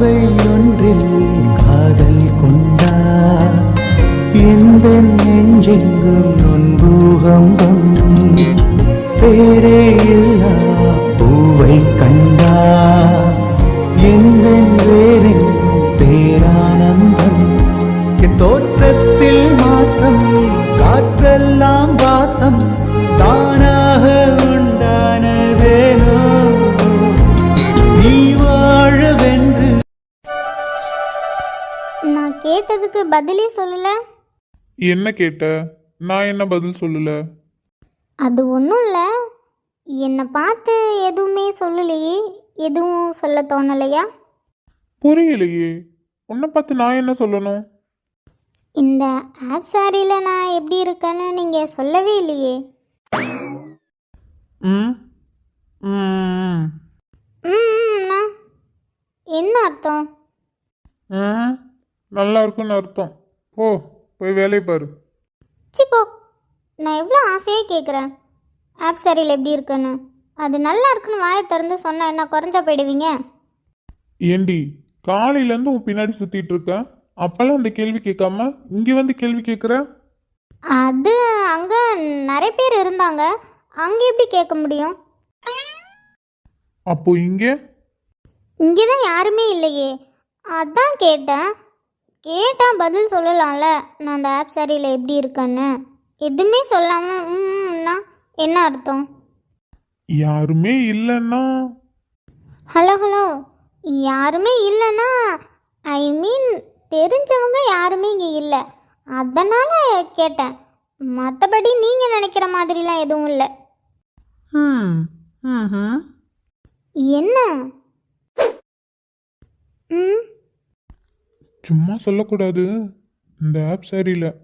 பார்வை ஒன்றில் காதல் கொண்டா? எந்த நெஞ்செங்கும் நொன்பூகம்பம் பேரே கேட்டதுக்கு பதிலே சொல்லலை? என்ன கேட்ட? நான் என்ன பதில் சொல்லல? அது ஒன்றும் இல்லை. என்னை பார்த்து எதுவுமே சொல்லலையே. எதுவும் சொல்ல தோணலையா? புரியலையே. உன்னை பார்த்து நான் என்ன சொல்லணும்? இந்த ஆப் சாரியில் நான் எப்படி இருக்கேன்னு நீங்கள் சொல்லவே இல்லையே. ம் ம். என்ன அர்த்தம்? ம். நல்லா இருக்குன்னு அர்த்தம். போ போய் வேலையை பாரு. சி போ. நான் எவ்வளோ ஆசையாக கேட்குறேன் ஆப் சாரியில் எப்படி இருக்குன்னு. அது நல்லா இருக்குன்னு வாயை திறந்து சொன்னால் என்ன குறைஞ்சா போயிடுவீங்க? ஏண்டி காலையிலேருந்து உன் பின்னாடி சுற்றிட்டு இருக்க. அப்பெல்லாம் அந்த கேள்வி கேட்காம இங்கே வந்து கேள்வி கேட்குற? அது அங்கே நிறைய பேர் இருந்தாங்க. அங்கே எப்படி கேட்க முடியும்? அப்போ இங்கே? இங்கே தான் யாருமே இல்லையே. அதான் கேட்டேன். கேட்டால் பதில் சொல்லலாம்ல. நான் அந்த ஆப் சரியில் எப்படி இருக்கேன்னு. எதுவுமே சொல்லாமல் ம்னா என்ன அர்த்தம்? யாருமே இல்லைன்னா? Hello hello. யாருமே இல்லைன்னா ஐ மீன் தெரிஞ்சவங்க யாருமே இங்கே இல்லை. அதனால் கேட்டேன். மற்றபடி நீங்கள் நினைக்கிற மாதிரிலாம் எதுவும் இல்லை. ம் ம் என்ன? ம் சும்மா சொல்லக்கூடாது. இந்த ஆப் சரியில்லை.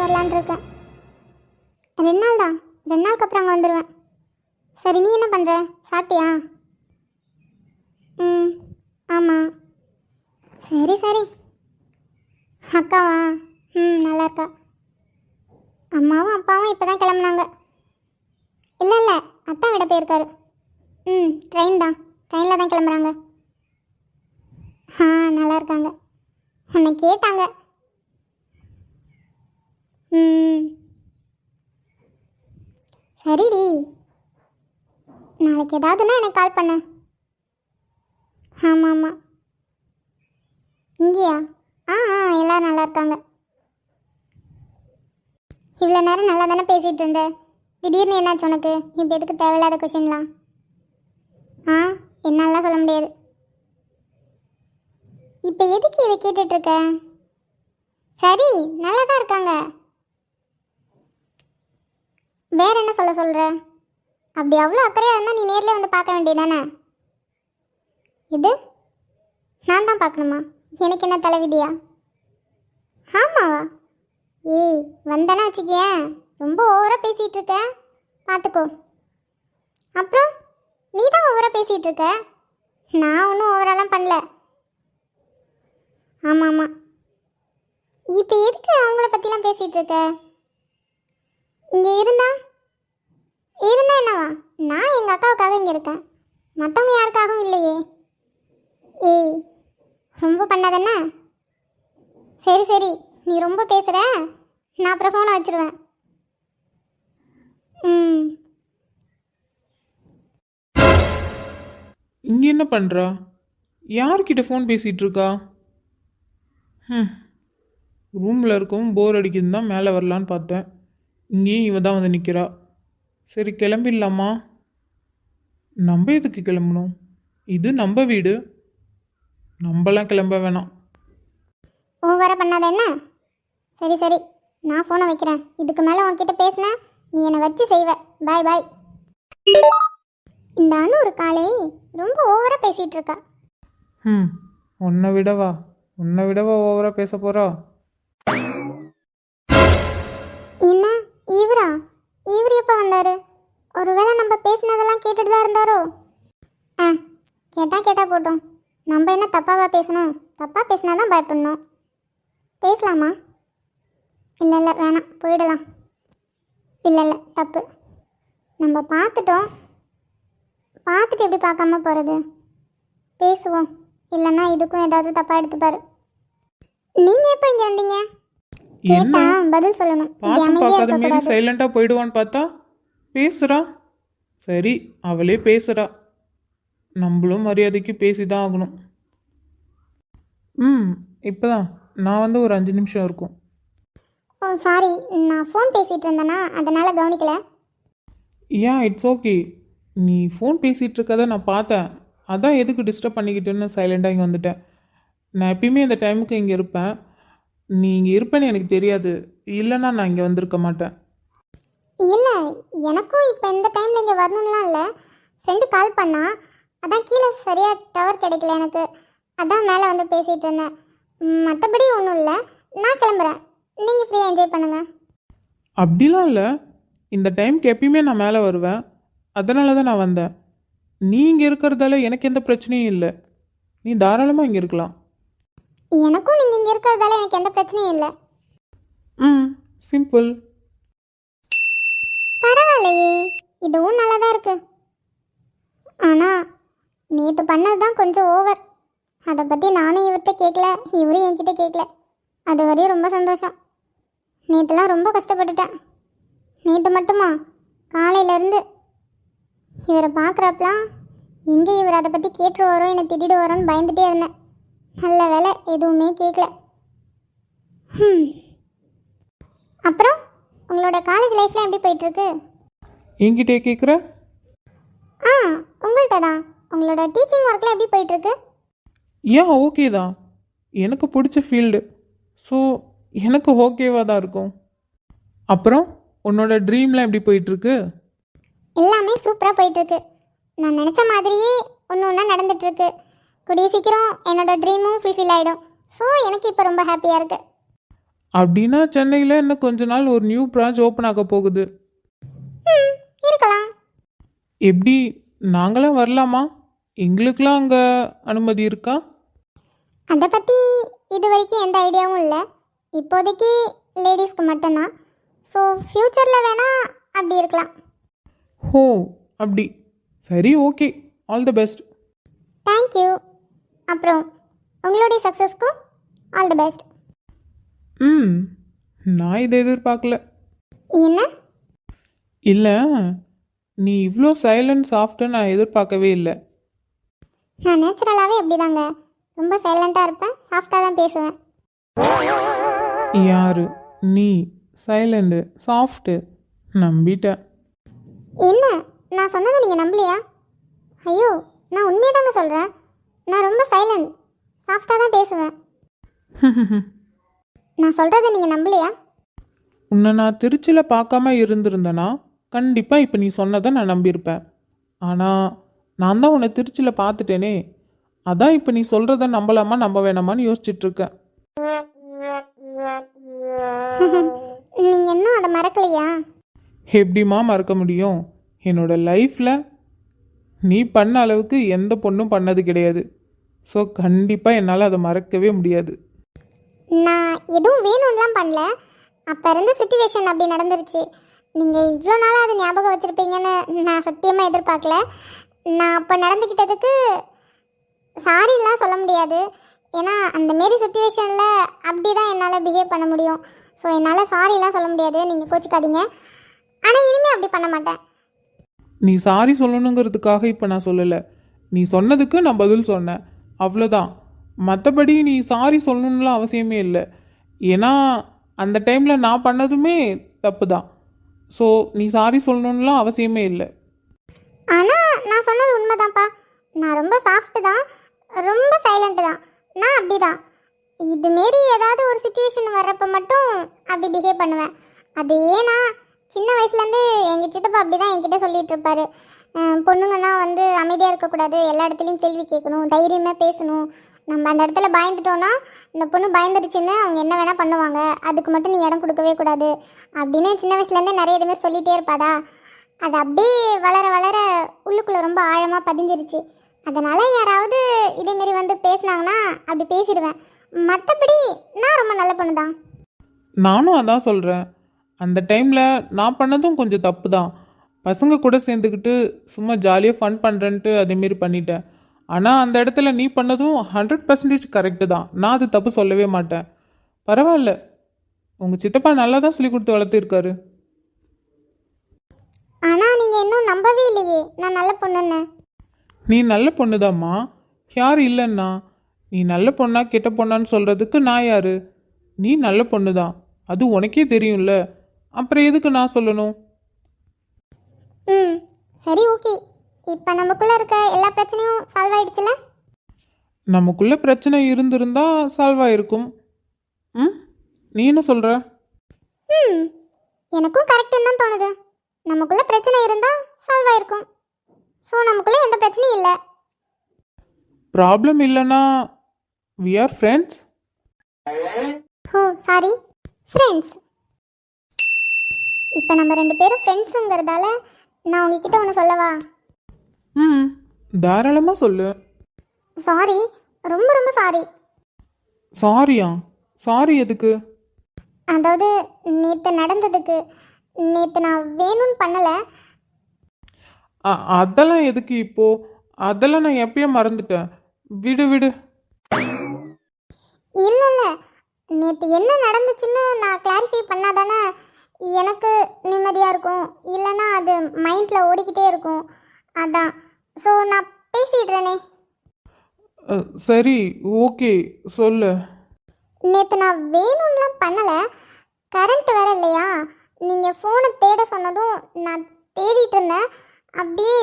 நாள் இருக்கேன் ரெண்டு நாள் தான் ரெண்டு நாளுக்கு அப்புறம் அங்கே வந்துடுவேன் சரி நீ என்ன பண்ணுற சாப்பிட்டியா? ம் ஆமாம் சரி சரி. அக்காவா? ம் நல்லா இருக்கா அம்மாவும் அப்பாவும் இப்போ தான் கிளம்புனாங்க. இல்லை இல்லை. அத்தா விட போயிருக்காரு. ம் ட்ரெயின் தான். ட்ரெயினில் தான் கிளம்புறாங்க. ஆ நல்லா இருக்காங்க உன்னை கேட்டாங்க. சரிடி. நாளைக்கு ஏதாவதுன்னா எனக்கு கால் பண்ண. ஆமாம் ஆமாம் இங்கேயா? ஆ ஆ எல்லோரும் நல்லா இருக்காங்க. இவ்வளோ நேரம் நல்லா தானே பேசிகிட்டு இருந்த? திடீர்னு என்னாச்சு உனக்கு? இப்போ எதுக்கு தேவையில்லாத கொஷின்லாம் ஆ என்னாலாம் சொல்ல முடியாது. இப்போ எதுக்கு இதை கேட்டுட்டு இருக்க? சரி நல்லா தான் இருக்காங்க. வேற என்ன சொல்ல சொல்ற? அப்படி அவ்வளோ அக்கறையாக இருந்தால் நீ நேரில் வந்து பார்க்க வேண்டியதானே இது நான் தான் பார்க்கணுமா? எனக்கு என்ன தலைவிதியா? ஆமாவா? ஏய் வந்தனா வச்சுக்கியேன் ரொம்ப ஓவராக பேசிகிட்டு இருக்க. பார்த்துக்கோ. அப்புறம்? நீ தான் ஓவராக பேசிகிட்டு இருக்க? நான் ஒன்றும் ஓவராலாம் பண்ணல. ஆமாம் ஆமாம் இப்போ எதுக்கு அவங்கள பற்றிலாம் பேசிகிட்டு இருக்க? இங்கே இருந்தா? இருந்தா என்னவா? நான் எங்கள் அக்காவுக்காக இங்கே இருக்கேன். மற்றவங்க யாருக்காகவும் இல்லையே. ஏய் ரொம்ப பண்ணாதண்ணா? சரி சரி. நீ ரொம்ப பேசுகிற நான் அப்புறம் ஃபோனை வச்சிருவேன். ம். இங்கே என்ன பண்ணுறா யார்கிட்ட ஃபோன் பேசிகிட்டு இருக்கா? ம் ரூமில் இருக்கவும் போர் அடிக்குதுன்னு தான் மேலே வரலான்னு பார்த்தேன். இங்கேயும் இவ தான் வந்து நிற்கிறா சரி கிளம்பிடலாமா? நம்ம எதுக்கு கிளம்பணும்? இது நம்ம வீடு. நம்மலாம் கிளம்ப வேணாம். ஓவரா பண்ணாத என்ன? சரி சரி. நான் ஃபோனை வைக்கிறேன். இதுக்கு மேலே உன்கிட்ட பேசினேன் நீ என்னை வச்சு செய்வ. பாய் பாய் இந்த அணு ஒரு காலை ரொம்ப ஓவரா பேசிட்டு இருக்கா. ம் உன்னை விடவா? உன்னை விடவா ஓவராக பேச போகிறா எப்போ வந்தார்? ஒருவேளை நம்ம பேசினதெல்லாம் கேட்டுட்டு தான் இருந்தாரோ? ஆ கேட்டால் கேட்டால் போட்டோம். நம்ம என்ன தப்பாவா பேசணும்? தப்பாக பேசினா தான் பயப்படணும். பேசலாமா? இல்லை இல்லை வேணாம். போயிடலாம். இல்லை இல்லை தப்பு. நம்ம பார்த்துட்டோம். பார்த்துட்டு எப்படி பார்க்காம போகிறது பேசுவோம். இல்லைன்னா இதுக்கும் ஏதாவது தப்பாக எடுத்துப்பார். நீங்கள் எப்போ இங்கே வந்தீங்க? கேட்டா பதில் சொல்லணும். பார்த்து பார்க்காத மாரி போயிடுவான்னு பார்த்தா பேசுகிறா சரி அவளே பேசுகிறா நம்மளும் மரியாதைக்கு பேசி தான் ஆகணும். ம் இப்போதான். நான் வந்து ஒரு அஞ்சு நிமிஷம் இருக்கும். ஓ சாரி நான் ஃபோன் பேசிட்டு இருந்தேனா? அதனால கவனிக்கல. ஏன் இட்ஸ் ஓகே நீ ஃபோன் பேசிகிட்டு இருக்கதை நான் பார்த்தேன். அதான் எதுக்கு டிஸ்டர்ப் பண்ணிக்கிட்டுன்னு சைலண்டாக இங்கே வந்துட்டேன். நான் எப்பயுமே இந்த டைமுக்கு இங்கே இருப்பேன். நீ இங்கே இருப்பேன்னு எனக்கு தெரியாது. இல்லைன்னா நான் இங்கே வந்திருக்க மாட்டேன். இல்லை எனக்கும் இப்போ இந்த டைமில் இங்கே வரணும்லாம் இல்லை. ஃப்ரெண்டு கால் பண்ணா அதான் கீழே சரியாக டவர் கிடைக்கல எனக்கு. அதான் மேலே வந்து பேசிகிட்டு இருந்தேன். மற்றபடி ஒன்றும் இல்லை. நான் கிளம்புறேன். நீங்கள் ஃப்ரீயாக என்ஜாய் பண்ணுங்கள் அப்படிலாம் இல்லை. இந்த டைம்க்கு எப்பயுமே நான் மேலே வருவேன். அதனால தான் நான் வந்தேன். நீ இங்கே இருக்கிறதால எனக்கு எந்த பிரச்சனையும் இல்லை. நீ தாராளமாக இங்கே இருக்கலாம். எனக்கும் நீங்கள் இங்கே இருக்கிறதால எனக்கு எந்த பிரச்சனையும் இல்லை. ம் சிம்பிள் பரவாயில்லையே இதுவும் நல்லா தான் இருக்கு. ஆனால் நேற்று பண்ணது தான் கொஞ்சம் ஓவர் அதை பற்றி நானும் இவர்கிட்ட கேட்கல இவரும் என்கிட்ட கேட்கல அது வரையும் ரொம்ப சந்தோஷம். நேற்றுலாம் ரொம்ப கஷ்டப்பட்டுட்டேன். நேற்று மட்டுமா? காலையிலேருந்து இவரை பார்க்குறப்பலாம் எங்கே இவர் அதை பற்றி கேட்டுருவாரோ என்னை திட்டிட்டு வரோன்னு பயந்துட்டே இருந்தேன். நல்ல வேலை எதுவுமே கேட்கல ஹம். அப்புறம் உங்களோட காலேஜ் லைஃப்லாம் எப்படி போயிட்டுருக்கு? என்கிட்டே கேட்குற ஆ உங்கள்கிட்ட தான். உங்களோட டீச்சிங் ஒர்க்லாம் எப்படி போயிட்டுருக்கு? ஏன் ஓகே தான். எனக்கு பிடிச்ச ஃபீல்டு ஸோ எனக்கு ஓகேவாக தான் இருக்கும். அப்புறம் உன்னோட ட்ரீம்லாம் எப்படி போயிட்டுருக்கு? எல்லாமே சூப்பராக போயிட்டுருக்கு. நான் நினச்ச மாதிரியே ஒன்று ஒன்றா நடந்துட்டுருக்கு. கூடிய சீக்கிரம் என்னோட ட்ரீமும் ஃபுல்ஃபில் ஆகிடும் ஸோ எனக்கு இப்போ ரொம்ப ஹாப்பியாக இருக்குது அப்படின்னா சென்னையில் இன்னும் கொஞ்ச நாள் ஒரு நியூ பிரான்ச் ஓப்பன் ஆக போகுது. ம் இருக்கலாம். எப்படி நாங்களாம் வரலாமா? எங்களுக்கெலாம் அங்கே அனுமதி இருக்கா? அதை பற்றி இது வரைக்கும் எந்த ஐடியாவும் இல்லை. இப்போதைக்கு லேடிஸ்க்கு மட்டும்தான். ஸோ ஃப்யூச்சரில் வேணால் அப்படி இருக்கலாம். ஹோ அப்படி. சரி okay all the best thank you அப்புறம் உங்களுடைய சக்ஸஸ்க்கும் ஆல் தி பெஸ்ட் ம் நான் இதை எதிர்பார்க்கல. என்ன? இல்லை நீ இவ்வளோ சைலண்ட் சாஃப்ட்டு நான் எதிர்பார்க்கவே இல்லை. நான் நேச்சுரலாகவே அப்படிதாங்க ரொம்ப சைலண்ட்டாக இருப்பேன் சாஃப்டாக தான் பேசுவேன். யாரு? நீ சைலண்டு சாஃப்ட்டு நம்பிட்டேன். என்ன? நான் சொன்னதை நீங்கள் நம்பலையா? ஐயோ நான் உண்மையை தாங்க சொல்கிறேன் நான் ரொம்ப சைலண்ட் சாஃப்டாக தான் பேசுவேன். நான் சொல்கிறத நீங்கள் நம்பலையா? உன்னை நான் திருச்சியில் பார்க்காம இருந்திருந்தேனா? கண்டிப்பாக இப்போ நீ சொன்னதை நான் நம்பியிருப்பேன். ஆனால் நான் தான் உன்னை திருச்சியில் பார்த்துட்டேனே. அதான் இப்போ நீ சொல்கிறத நம்பலாமா நம்ப வேணாமான்னு யோசிச்சுட்டு இருக்கேன் நீங்கள் இன்னும் அதை மறக்கலையா? எப்படிம்மா மறக்க முடியும்? என்னோட லைஃப்பில் நீ பண்ண அளவுக்கு எந்த பொண்ணும் பண்ணது கிடையாது. ஸோ கண்டிப்பாக என்னால் அதை மறக்கவே முடியாது. நான் எதுவும் வேணும்லாம் பண்ணல. அப்போ இருந்த சுச்சுவேஷன் அப்படி நடந்துருச்சு. நீங்கள் இவ்வளோ நாளாக அதை ஞாபகம் வச்சுருப்பீங்கன்னு நான் சத்தியமாக எதிர்பார்க்கல. நான் அப்போ நடந்துக்கிட்டதுக்கு சாரிலாம் சொல்ல முடியாது. ஏன்னா அந்த மாரி சுச்சுவேஷனில் அப்படி தான் என்னால் பிஹேவ் பண்ண முடியும். ஸோ என்னால் சாரிலாம் சொல்ல முடியாது. நீங்கள் கோச்சிக்காதீங்க. ஆனால் இனிமேல் அப்படி பண்ண மாட்டேன். நீ சாரி சொல்லணுங்கிறதுக்காக இப்போ நான் சொல்லலை. நீ சொன்னதுக்கு நான் பதில் சொன்னேன். அவ்வளோதான் மற்றபடி நீ சாரி சொல்லணும்லாம் அவசியமே இல்லை. ஏன்னா அந்த டைமில் நான் பண்ணதுமே தப்பு தான் ஸோ நீ சாரி சொல்லணும்லாம் அவசியமே இல்லை. ஆனால் நான் சொன்னது உண்மைதான்ப்பா. நான் ரொம்ப சாஃப்ட்டு தான். ரொம்ப சைலண்ட்டு தான். நான் அப்படி தான் இதுமாரி ஏதாவது ஒரு சுச்சுவேஷன் வர்றப்ப மட்டும் அப்படி பிஹேவ் பண்ணுவேன். அது ஏன்னா சின்ன வயசுலேருந்து எங்கள் சித்தப்பா அப்படி தான் என்கிட்ட சொல்லிகிட்டு இருப்பாரு. பொண்ணுங்கன்னா வந்து அமைதியாக இருக்கக்கூடாது. எல்லா இடத்துலையும் கேள்வி கேட்கணும். தைரியமாக பேசணும். நம்ம அந்த இடத்துல பயந்துட்டோன்னா இந்த பொண்ணு பயந்துடுச்சுன்னு அவங்க என்ன வேணால் பண்ணுவாங்க. அதுக்கு மட்டும் நீ இடம் கொடுக்கவே கூடாது. அப்படின்னு சின்ன வயசுலேருந்தே நிறைய இதுமாரி சொல்லிகிட்டே இருப்பாதா அது அப்படியே வளர வளர உள்ளுக்குள்ளே ரொம்ப ஆழமாக பதிஞ்சிருச்சு. அதனால் யாராவது இதேமாரி வந்து பேசுனாங்கன்னா அப்படி பேசிடுவேன். மற்றபடி நான் ரொம்ப நல்ல பொண்ணு தான் நானும் அதான் சொல்கிறேன் அந்த டைமில் நான் பண்ணதும் கொஞ்சம் தப்பு தான் பசங்க கூட சேர்ந்துக்கிட்டு சும்மா ஜாலியாக ஃபன் பண்ணுறேன்ட்டு அதேமாரி பண்ணிட்டேன். ஆனால் அந்த இடத்துல நீ பண்ணதும் ஹண்ட்ரட் பர்சன்டேஜ் கரெக்டு தான். நான் அது தப்பு சொல்லவே மாட்டேன். பரவாயில்ல. உங்கள் சித்தப்பா நல்லா தான் சொல்லி கொடுத்து வளர்த்துருக்காரு. ஆனால் நீங்கள் இன்னும் நம்பவே இல்லையே. நான் நல்ல பொண்ணுன்னு. நீ நல்ல பொண்ணுதாம்மா. யார் இல்லைன்னா? நீ நல்ல பொண்ணா கெட்ட பொண்ணான்னு சொல்கிறதுக்கு நான் யாரு? நீ நல்ல பொண்ணு தான் அது உனக்கே தெரியும்ல. அப்புறம் எதுக்கு நான் சொல்லணும்? ம் சரி ஓகே. இப்போ நமக்குள்ளே இருக்க எல்லா பிரச்சனையும் சால்வ் ஆயிடுச்சுல? நமக்குள்ள பிரச்சனை இருந்திருந்தா சால்வ் ஆயிருக்கும். ம் நீ என்ன சொல்ற? ம் எனக்கும் கரெக்டுன்னு தான் தோணுது. நமக்குள்ளே பிரச்சனை இருந்தால் சால்வ் ஆயிருக்கும். ஸோ நமக்குள்ளே எந்த பிரச்சனையும் இல்லை. ப்ராப்ளம் இல்லைன்னா we are friends oh sorry friends இப்போ நம்ம ரெண்டு பேரும் ஃப்ரெண்ட்ஸுங்கிறதால நான் உங்ககிட்ட ஒன்று சொல்லவா? ம் தாராளமாக சொல்லு. சாரி ரொம்ப ரொம்ப சாரி சாரியா சாரி எதுக்கு? அதாவது நேற்று நடந்ததுக்கு நேற்று நான் வேணும்னு பண்ணலை. அ- அதெல்லாம் எதுக்கு இப்போ? அதெல்லாம் நான் எப்பயோ மறந்துட்டேன். விடு விடு. இல்லை இல்லை நேற்று என்ன நடந்துச்சுன்னு நான் கிளாரிஃபை பண்ணாதானே எனக்கு நிம்மதியாக இருக்கும். இல்லைன்னா அது மைண்டில் ஓடிக்கிட்டே இருக்கும். அதான். ஸோ நான் பேசிடுறேனே. சரி ஓகே சொல்லு. நேற்று நான் வேணும்லாம் பண்ணலை. கரண்ட் வேற இல்லையா? நீங்கள் ஃபோனை தேட சொன்னதும் நான் தேடிட்டு இருந்தேன். அப்படியே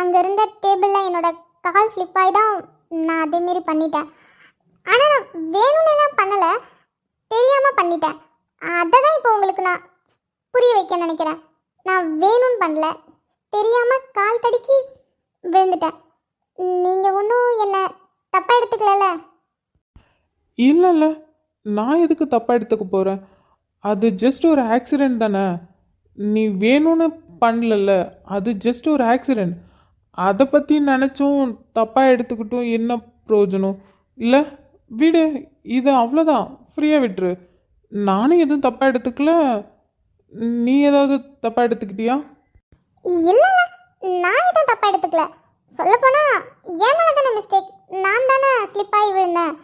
அங்கே இருந்த டேபிளில் என்னோட கால் ஸ்லிப் ஆகி தான் நான் அதேமாரி பண்ணிட்டேன். ஆனால் நான் வேணும்னுலாம் பண்ணலை. தெரியாமல் பண்ணிட்டேன். அதை தான் இப்போ உங்களுக்கு நான் புரிய வைக்க நினைக்கிறேன். நான் வேணும்னு பண்ணல. தெரியாமல் கால் தடுக்கி விழுந்துட்டேன். நீங்கள் ஒன்றும் என்னை தப்பாக எடுத்துக்கலல்ல? இல்லை இல்லை. நான் எதுக்கு தப்பாக எடுத்துக்க போகிறேன் அது ஜஸ்ட் ஒரு ஆக்சிடெண்ட் தானே. நீ வேணும்னு பண்ணலல்ல. அது ஜஸ்ட் ஒரு ஆக்சிடெண்ட் அதை பற்றி நினச்சும் தப்பாக எடுத்துக்கிட்டும் என்ன பிரயோஜனம் இல்லை விடு. இது அவ்வளோதான் ஃப்ரீயாக விட்டுரு. நானும் எதுவும் தப்பாக எடுத்துக்கல. நீ ஏதாவது தப்பாக எடுத்துக்கிட்டியா? இல்ல நான் எதுவும் தப்பா எடுத்துக்கல. சொல்லப்போனா என் மேல தானே மிஸ்டேக் நான் தானே ஸ்லிப் ஆகி விழுந்தேன்.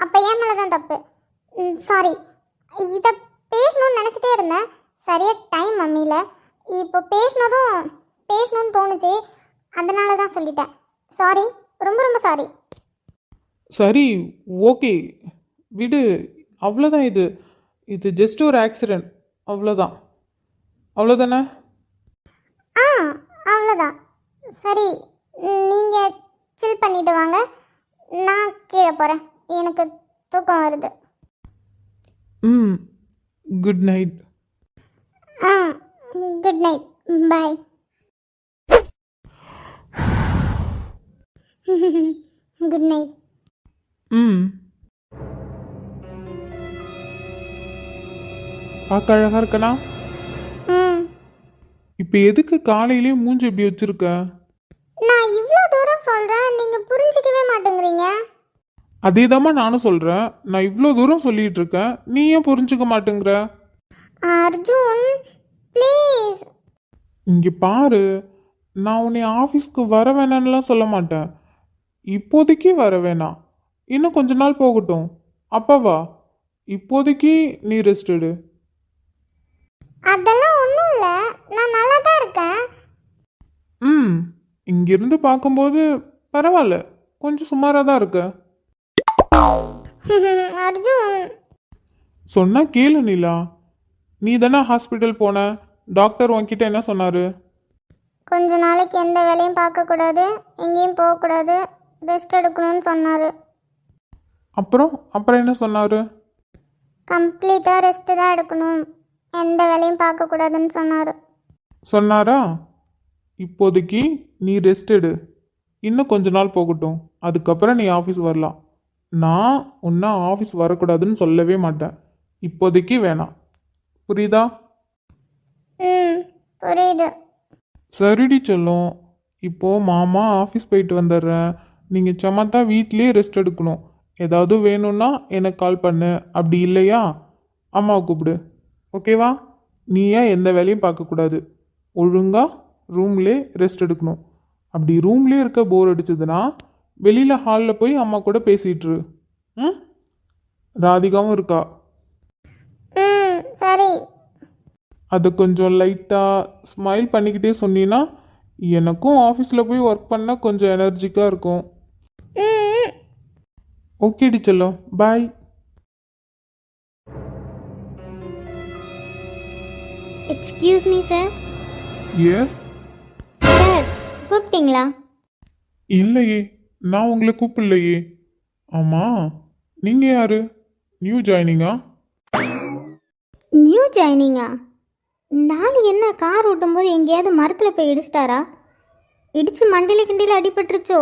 அப்போ என் மேல தான் தப்பு. சாரி இதை பேசணும்னு நினச்சிட்டே இருந்தேன். சரியா டைம் மம்மியில் இப்போ பேசினதும் பேசணும்னு தோணுச்சு. அதனால தான் சொல்லிட்டேன். சாரி ரொம்ப ரொம்ப சாரி சரி ஓகே விடு. அவ்வளோதான் இது. இது ஜஸ்ட் ஒரு ஆக்சிடெண்ட் அவ்வளோதான் அவ்வளோதானே ஆ அவ்வளோதான் சரி நீங்கள் சில் பண்ணிட்டு வாங்க. நான் கீழே போகிறேன் எனக்கு தூக்கம் வருது. ம் good night ah good night bye good night hmm. பார்க்க அழகா இருக்கனா ம் இப்போ எதுக்கு காலையிலேயே மூஞ்சி இப்படி வச்சிருக்க? நான் இவ்வளோ தூரம் சொல்கிறேன் நீங்கள் புரிஞ்சிக்கவே மாட்டேங்கிறீங்க. அதே நானும் சொல்கிறேன் நான் இவ்வளோ தூரம் சொல்லிட்டு இருக்கேன் நீ ஏன் புரிஞ்சுக்க மாட்டேங்கிற? அர்ஜுன் ப்ளீஸ் இங்கே பாரு நான் உன்னை ஆஃபீஸ்க்கு வர வேணான்னுலாம் சொல்ல மாட்டேன். இப்போதைக்கு வர வேணாம். இன்னும் கொஞ்ச நாள் போகட்டும். அப்பா வா. இப்போதைக்கு நீ ரெஸ்ட் எடு. அதெல்லாம் இருக்கேன் ம் இங்கிருந்து பார்க்கும்போது பரவாயில்ல கொஞ்சம் சுமாராக தான் இருக்க. அர்ஜுன். சொன்னா கேளு நிலா. நீ தானே ஹாஸ்பிட்டல் போன? டாக்டர் உன்கிட்ட என்ன சொன்னாரு? கொஞ்ச நாளைக்கு எந்த வேலையும் பார்க்கக்கூடாது எங்கேயும் போகக்கூடாது ரெஸ்ட் எடுக்கணும்னு சொன்னார். அப்புறம் அப்புறம் என்ன சொன்னாரு? கம்ப்ளீட்டாக ரெஸ்ட்டு தான் எடுக்கணும். எந்த வேலையும் பார்க்கக்கூடாதுன்னு சொன்னார். சொன்னாரா? இப்போதைக்கு நீ ரெஸ்ட் எடு. இன்னும் கொஞ்ச நாள் போகட்டும். அதுக்கப்புறம் நீ ஆஃபீஸ் வரலாம். நான் உன்னை ஆஃபீஸ் வரக்கூடாதுன்னு சொல்லவே மாட்டேன். இப்போதைக்கு வேணாம். புரியுதா? புரியுது. சரிடி சொல்லும். இப்போ மாமா ஆஃபீஸ் போயிட்டு வந்துடுறேன். நீங்கள் சமத்தா வீட்லயே ரெஸ்ட் எடுக்கணும். ஏதாவது வேணும்னா எனக்கு கால் பண்ணு. அப்படி இல்லையா? அம்மாவை கூப்பிடு. ஓகேவா நீ ஏன் எந்த வேலையும் பார்க்கக்கூடாது. ஒழுங்கா ரூம்லே ரெஸ்ட் எடுக்கணும். அப்படி ரூம்லே இருக்க போர் அடிச்சதுன்னா வெளியில் ஹாலில் போய் அம்மா கூட பேசிட்டு இரு. ம்? ராதிகாவும் இருக்கா? சரி. அதை கொஞ்சம் லைட்டாக ஸ்மைல் பண்ணிக்கிட்டே சொன்னீங்கன்னா எனக்கும் ஆஃபீஸில் போய் ஒர்க் பண்ணால் கொஞ்சம் எனர்ஜிக்காக இருக்கும். ம் ஓகேடி செல்லம் bye excuse me sir yes sir கூப்பிட்டீங்களா? இல்லையே நான் உங்களை கூப்பிடலையே. ஆமாம் நீங்கள் யார்? நியூ ஜாயினிங்கா நியூ ஜாயினிங்கா நாலு என்ன கார் ஓட்டும்போது எங்கேயாவது மரத்தில் போய் இடிச்சிட்டாரா? இடிச்சு மண்டையில் கிண்டியில் அடிபட்டுருச்சோ?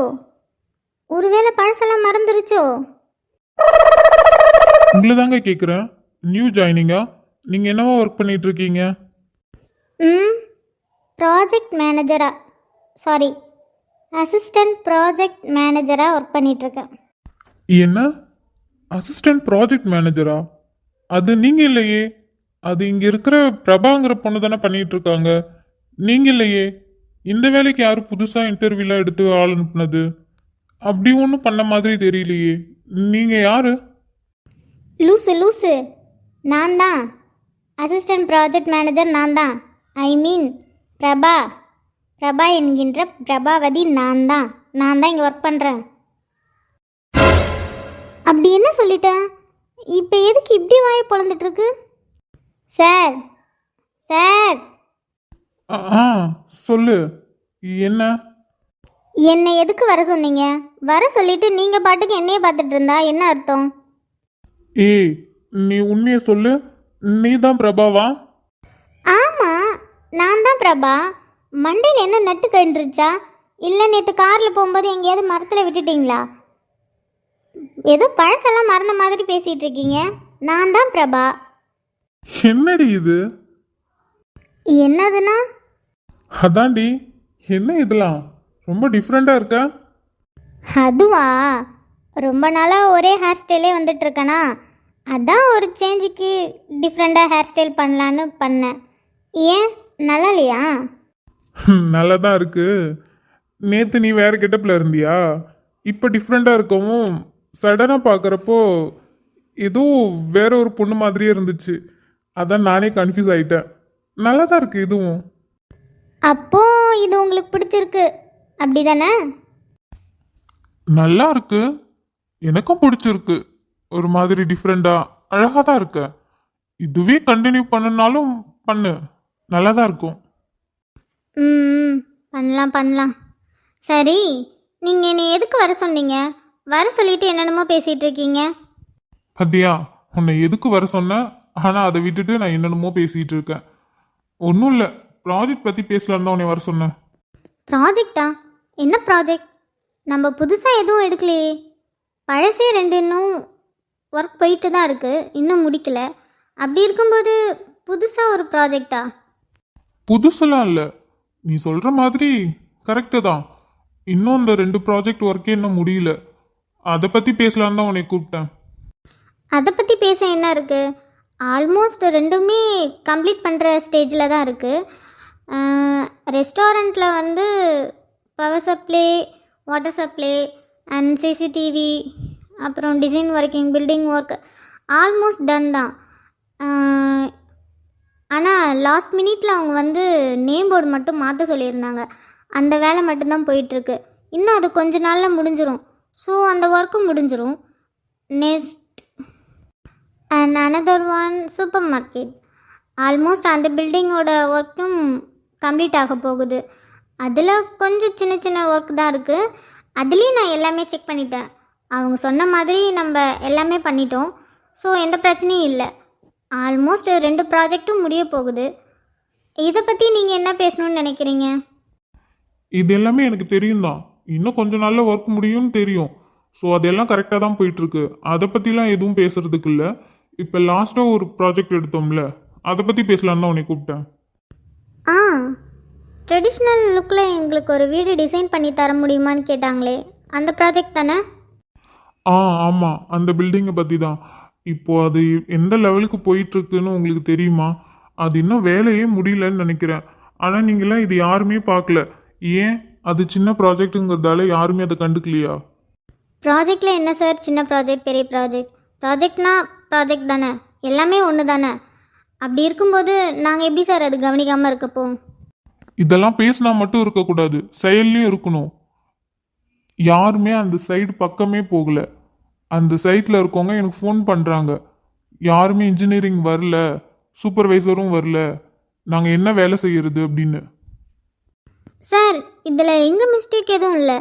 ஒருவேளை பழசெல்லாம் மறந்துருச்சோ? உங்களை தாங்க கேட்குறேன் நியூ ஜாயினிங்கா நீங்கள் என்னவா ஒர்க் பண்ணிட்டு இருக்கீங்க? ம்? ப்ராஜெக்ட் மேனேஜரா சாரி அசிஸ்டன்ட் ப்ராஜெக்ட் மேனேஜராக ஒர்க் பண்ணிகிட்ருக்கேன் என்ன? அசிஸ்டன்ட் ப்ராஜெக்ட் மேனேஜரா அது நீங்கள் இல்லையே. அது இங்கே இருக்கிற பிரபாங்கிற பொண்ணு தானே இருக்காங்க நீங்கள் இல்லையே. இந்த வேலைக்கு யார் புதுசாக இன்டர்வியூலாம் எடுத்து ஆள் அனுப்புனது? அப்படி ஒன்றும் பண்ண மாதிரி தெரியலையே. நீங்கள் யாரு? லூசு லூசு. நான் தான். அசிஸ்டன்ட் ப்ராஜெக்ட் மேனேஜர் நான் தான். ஐ மீன் பிரபா பிரபா என்கின்ற பிரபாவதி நான் தான் நான் தான் இங்கே ஒர்க் பண்ணுறேன் அப்படி என்ன சொல்லிட்டேன் இப்போ எதுக்கு இப்படி வாயை பொழந்துட்டு இருக்கு? Sir sir. ஆ ஆ, சொல்லு. என்ன? என்னை எதுக்கு வர சொன்னீங்க? வர சொல்லிட்டு நீங்கள் பாட்டுக்கு என்னையே பார்த்துட்டு இருந்தா என்ன அர்த்தம்? ஏய் நீ உண்மையை சொல்லு. நீ தான் பிரபாவா? ஆமாம் நான் தான் பிரபா. மண்டையில் என்ன நட்டு கண்டுருச்சா? இல்லை நேற்று காரில் போகும்போது எங்கேயாவது மரத்தில் விட்டுட்டீங்களா? ஏதோ பழசெல்லாம் மறந்த மாதிரி பேசிகிட்டு இருக்கீங்க. நான் தான் பிரபா. என்னடி இது? என்னதுன்னா? அதான்டி. என்ன இதெல்லாம்? ரொம்ப டிஃப்ரெண்ட்டாக இருக்கா? அதுவா? ரொம்ப நாளாக ஒரே ஹேர் ஸ்டைலே வந்துட்டு இருக்கேனா? அதான் ஒரு சேஞ்சுக்கு டிஃப்ரெண்ட்டாக ஹேர் ஸ்டைல் பண்ணலான்னு பண்ணேன். ஏன்? நல்லா இல்லையா நல்லா தான் இருக்கு. நேற்று நீ வேற கெட்டப்பில் இருந்தியா? இப்போ டிஃப்ரெண்ட்டாக இருக்கவும் சடனாக பார்க்குறப்போ ஏதோ வேற ஒரு பொண்ணு மாதிரியே இருந்துச்சு. அதான் நானே கன்ஃபியூஸ் ஆயிட்டேன். நல்லா தான் இருக்கு இதுவும். அப்போ இது உங்களுக்கு பிடிச்சிருக்கு. அப்படி தானே நல்லா இருக்கு. எனக்கும் பிடிச்சிருக்கு. ஒரு மாதிரி டிஃப்ரெண்ட்டாக அழகாக தான் இருக்க இதுவே கண்டினியூ பண்ணுனாலும் பண்ணு. நல்லா தான் இருக்கும். ம் பண்ணலாம் பண்ணலாம். சரி நீங்கள் என்னை எதுக்கு வர சொன்னீங்க? வர சொல்லிட்டு என்னென்னமோ பேசிகிட்டு இருக்கீங்க. பத்தியா உன்னை எதுக்கு வர சொன்னேன் ஆனால் அதை விட்டுட்டு நான் என்னென்னமோ பேசிகிட்டு இருக்கேன். ஒன்றும் இல்லை. ப்ராஜெக்ட் பற்றி பேசலான்னு தான் உன்னை வர சொன்னேன். ப்ராஜெக்டா? என்ன ப்ராஜெக்ட்? நம்ம புதுசாக எதுவும் எடுக்கலையே. பழசே ரெண்டு இன்னும் ஒர்க் போயிட்டு தான் இருக்குது இன்னும் முடிக்கல. அப்படி இருக்கும்போது புதுசாக ஒரு ப்ராஜெக்டா? புதுசெல்லாம் இல்லை. நீ சொல்கிற மாதிரி கரெக்டு தான். இன்னும் இந்த ரெண்டு ப்ராஜெக்ட் ஒர்க்கே இன்னும் முடியல. அதை பற்றி பேசலான்னு தான் உன்னை கூப்பிட்டேன். அதை பற்றி பேச என்ன இருக்குது ஆல்மோஸ்ட் ரெண்டுமே கம்ப்ளீட் பண்ணுற ஸ்டேஜில் தான் இருக்குது ரெஸ்டாரண்ட்டில் வந்து power supply water supply and CCTV அப்புறம் design working building work almost done தான். ஆனால் லாஸ்ட் மினிட்ல அவங்க வந்து நேம் போர்டு மட்டும் மாற்ற சொல்லியிருந்தாங்க. அந்த வேலை மட்டும்தான் போயிட்டுருக்கு. இன்னும் அது கொஞ்ச நாளில் முடிஞ்சிடும் ஸோ அந்த ஒர்க்கும் முடிஞ்சிடும் next and another one super market almost அந்த பில்டிங்கோட ஒர்க்கும் கம்ப்ளீட் ஆக போகுது. அதில் கொஞ்சம் சின்ன சின்ன ஒர்க் தான் இருக்குது அதுலேயும் நான் எல்லாமே செக் பண்ணிட்டேன். அவங்க சொன்ன மாதிரி நம்ம எல்லாமே பண்ணிட்டோம். ஸோ எந்த பிரச்சனையும் இல்லை. ஆல்மோஸ்ட் ரெண்டு ப்ராஜெக்ட்டும் முடிய போகுது. இதை பற்றி நீங்கள் என்ன பேசணும்னு நினைக்கிறீங்க? இது எல்லாமே எனக்கு தெரியும் தான் இன்னும் கொஞ்சம் நாளில் ஒர்க் முடியும்னு தெரியும். ஸோ அதெல்லாம் கரெக்டாக தான் போயிட்டுருக்கு. அதை பற்றிலாம் எதுவும் பேசுறதுக்கு இல்லை. இப்போ லாஸ்ட்டாக ஒரு ப்ராஜெக்ட் எடுத்தோம்ல. அதை பற்றி பேசலான்னு தான் உன்னை கூப்பிட்டேன். ஆ. ட்ரெடிஷ்னல் லுக்கில் எங்களுக்கு ஒரு வீடு டிசைன் பண்ணி தர முடியுமான்னு கேட்டாங்களே. அந்த ப்ராஜெக்ட் தானே? ஆ ஆமாம் அந்த பில்டிங்கை பற்றி தான் இப்போ அது எந்த லெவலுக்கு போயிட்டுருக்குன்னு உங்களுக்கு தெரியுமா? அது இன்னும் வேலையே முடியலன்னு நினைக்கிறேன். ஆனால் நீங்களாம் இது யாருமே பார்க்கல. ஏன்? அது சின்ன ப்ராஜெக்ட்டுங்கிறதால யாருமே அதை கண்டுக்கலையா? ப்ராஜெக்டில் என்ன சார் சின்ன ப்ராஜெக்ட் பெரிய ப்ராஜெக்ட் ப்ராஜெக்ட்னா ப்ராஜெக்ட் தானே? எல்லாமே ஒன்று தானே? அப்படி இருக்கும்போது நாங்கள் எப்படி சார் அது கவனிக்காமல் இருக்கப்போம் இதெல்லாம் பேசினா மட்டும் இருக்கக்கூடாது. செயல்லையும் இருக்கணும். யாருமே அந்த சைடு பக்கமே போகல. அந்த சைட்டில் இருக்கவங்க எனக்கு ஃபோன் பண்ணுறாங்க யாருமே இன்ஜினியரிங் வரல சூப்பர்வைசரும் வரல நாங்கள் என்ன வேலை செய்யறது அப்படின்னு. சார் இதில் எங்கள் மிஸ்டேக் எதுவும் இல்லை.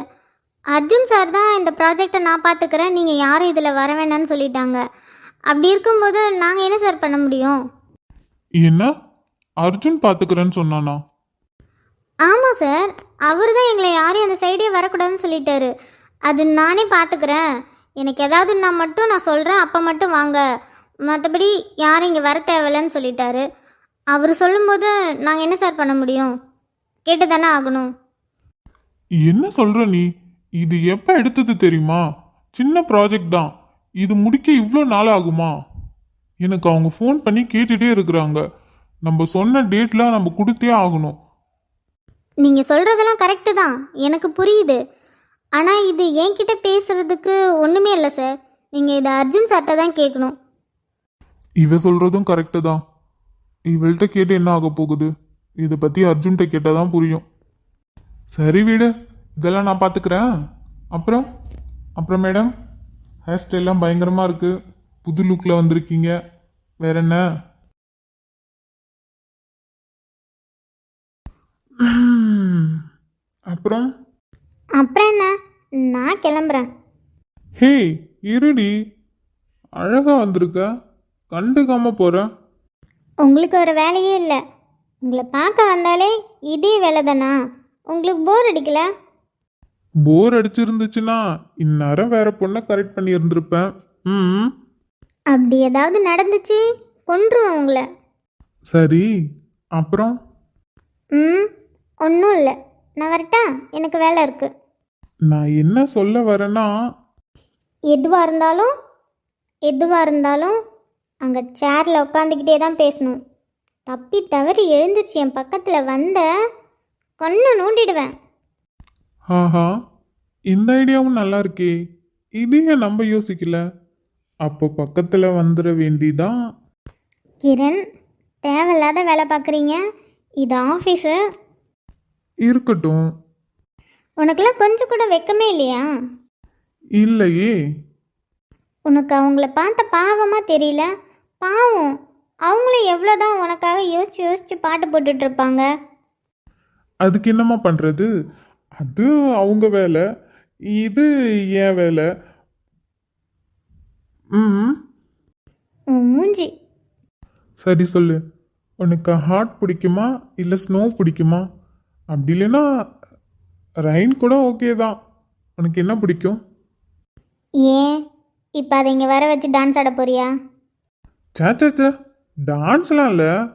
அர்ஜுன் சார் தான் இந்த ப்ராஜெக்டை நான் பார்த்துக்கிறேன் நீங்கள் யாரும் இதில் வர வேணாம்னு சொல்லிட்டாங்க. அப்படி இருக்கும்போது நாங்கள் என்ன சார் பண்ண முடியும்? என்ன? அர்ஜுன் பார்த்துக்கிறேன்னு சொன்னானா? ஆமாம் சார் அவர் தான் எங்களை யாரையும் அந்த சைடே வரக்கூடாதுன்னு சொல்லிட்டாரு. அது நானே பார்த்துக்கிறேன் எனக்கு ஏதாவதுன்னா மட்டும் நான் சொல்கிறேன் அப்போ மட்டும் வாங்க. மற்றபடி யாரும் இங்கே வர தேவையில்லைன்னு சொல்லிட்டாரு. அவர் சொல்லும்போது நாங்கள் என்ன சார் பண்ண முடியும்? கேட்டு தானே ஆகணும். என்ன சொல்ற நீ? இது எப்போ எடுத்தது தெரியுமா? சின்ன ப்ராஜெக்ட் தான். இது முடிக்க இவ்வளோ நாள் ஆகுமா? எனக்கு அவங்க ஃபோன் பண்ணி கேட்டுட்டே இருக்கிறாங்க. நம்ம சொன்ன டேட்லாம் நம்ம கொடுத்தே ஆகணும். நீங்கள் சொல்கிறதெல்லாம் கரெக்டு தான். எனக்கு புரியுது. ஆனால் இது என்கிட்ட பேசுகிறதுக்கு ஒன்றுமே இல்லை சார் நீங்கள் இதை அர்ஜுன் சார்கிட்ட தான் கேட்கணும் இவ சொல்றதும் கரெக்டு தான். இவள்கிட்ட கேட்டு என்ன ஆக போகுது? இதை பற்றி அர்ஜுன்கிட்ட கேட்டால் தான் புரியும். சரி வீடு. இதெல்லாம் நான் பார்த்துக்கிறேன் அப்புறம்? அப்புறம் மேடம் ஹேர் ஸ்டைல்லாம் பயங்கரமாக இருக்குது புது லுக்கில் வந்திருக்கீங்க. வேற என்ன? அப்புறம்? அப்புறம் என்ன? நான் கிளம்புறேன். ஹே இருடி. அழகா வந்திருக்க. கண்டுக்காம போற. உங்களுக்கு ஒரு வேலையே இல்லை. உங்களை பார்க்க வந்தாலே இதே வேலை தானா உங்களுக்கு போர் அடிக்கல? போர் அடிச்சிருந்துச்சுன்னா இந்நேரம் வேற பொண்ணை கரெக்ட் பண்ணி இருந்திருப்பேன் ம் அப்படி ஏதாவது நடந்துச்சு? கொன்றுவேன் உங்களை. சரி அப்புறம்? ம் ஒன்றும் இல்லை. நான் வரட்டா? எனக்கு வேலை இருக்குது நான் என்ன சொல்ல வரேன்னா எதுவாக இருந்தாலும் எதுவாக இருந்தாலும் அங்கே சேரில் உட்காந்துக்கிட்டே தான் பேசணும். தப்பி தவறி எழுந்துச்சு என் பக்கத்தில் வந்த கண்ணை நோண்டிடுவேன். ஆஹா இந்த ஐடியாவும் நல்லா இருக்கே. இது ஏன் நம்ம யோசிக்கல? அப்போ பக்கத்தில் வந்துட வேண்டிதான். கிரண் தேவையில்லாத வேலை பார்க்குறீங்க. இது ஆஃபீஸு இருக்கட்டும். உனக்கெல்லாம் கொஞ்சம் கூட வெக்கமே இல்லையா? இல்லையே. உனக்கு அவங்கள பார்த்த பாவமாக தெரியல? பாவம். அவங்களும் எவ்வளோ தான் உனக்காக யோசிச்சு யோசிச்சு பாட்டு போட்டுட்டு இருப்பாங்க? அதுக்கு என்னம்மா பண்ணுறது அது அவங்க வேலை. இது என் வேலை. ம். உன் மூஞ்சி. சரி சொல்லு. உனக்கு ஹாட் பிடிக்குமா? இல்லை ஸ்னோ பிடிக்குமா? அப்படி இல்லைன்னா ரெயின் கூட ஓகே தான். உனக்கு என்ன பிடிக்கும்? ஏன்? இப்போ அதை இங்கே வர வச்சு டான்ஸ் ஆட போறியா? சேச்சே டான்ஸ்லாம் இல்லை.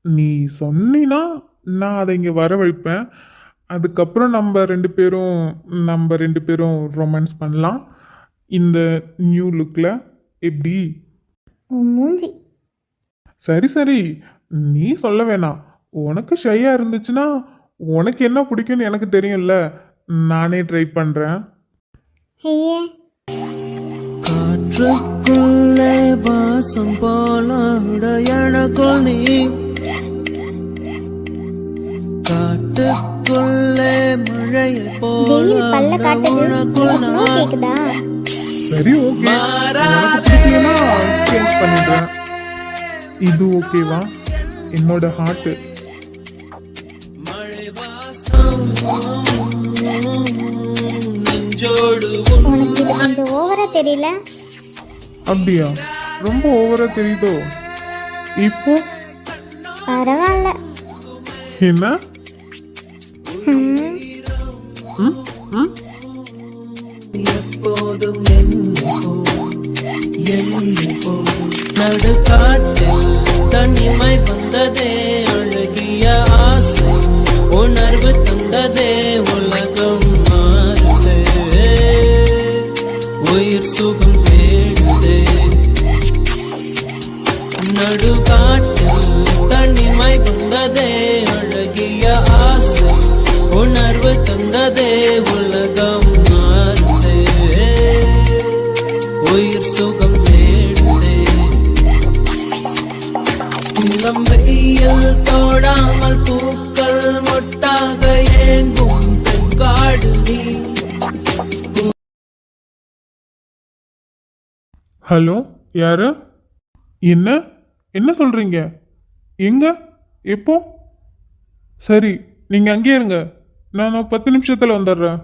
நீ சொன்னீன்னா நான் அதை இங்கே வரவழைப்பேன் அதுக்கப்புறம் நம்ம ரெண்டு பேரும் நம்ம ரெண்டு பேரும் ரொமான்ஸ் பண்ணலாம். இந்த நியூ லுக்கில் எப்படி? மூஞ்சி. சரி சரி. நீ சொல்ல வேணாம். உனக்கு ஷையாக இருந்துச்சுன்னா உனக்கு என்ன பிடிக்கும்னு எனக்கு தெரியும்ல. நானே ட்ரை பண்ணுறேன் ஐயே. காற்றுக்குள்ளே வாசம் போல எனக்குள் நீ. காட்டுக்குள்ளே மழையை போல வெயில் பல்ல காட்டுது. உனக்குள் ஸ்னோ நான். கேக்குதா? சரி ஓகே சேஞ்ச் பண்ணிடுறேன். இது ஓகேவா என்னோட ஹார்ட் ஓவரா தெரியல. அப்படியா? ரொம்ப ஓவரா தெரியுதோ? இப்போ? பரவாயில்ல. என்ன? ம், ம்? ம்? நடுக்காட்டில் தனிமை வந்ததே அழகிய ஆசை உணர்வு தந்ததே உலகம் 诉苦。ஹலோ யாரு? என்ன? என்ன சொல்கிறீங்க எங்க? எப்போ? சரி நீங்கள் அங்கேயே இருங்க. நான் ஒரு பத்து நிமிஷத்தில் வந்துடுறேன்.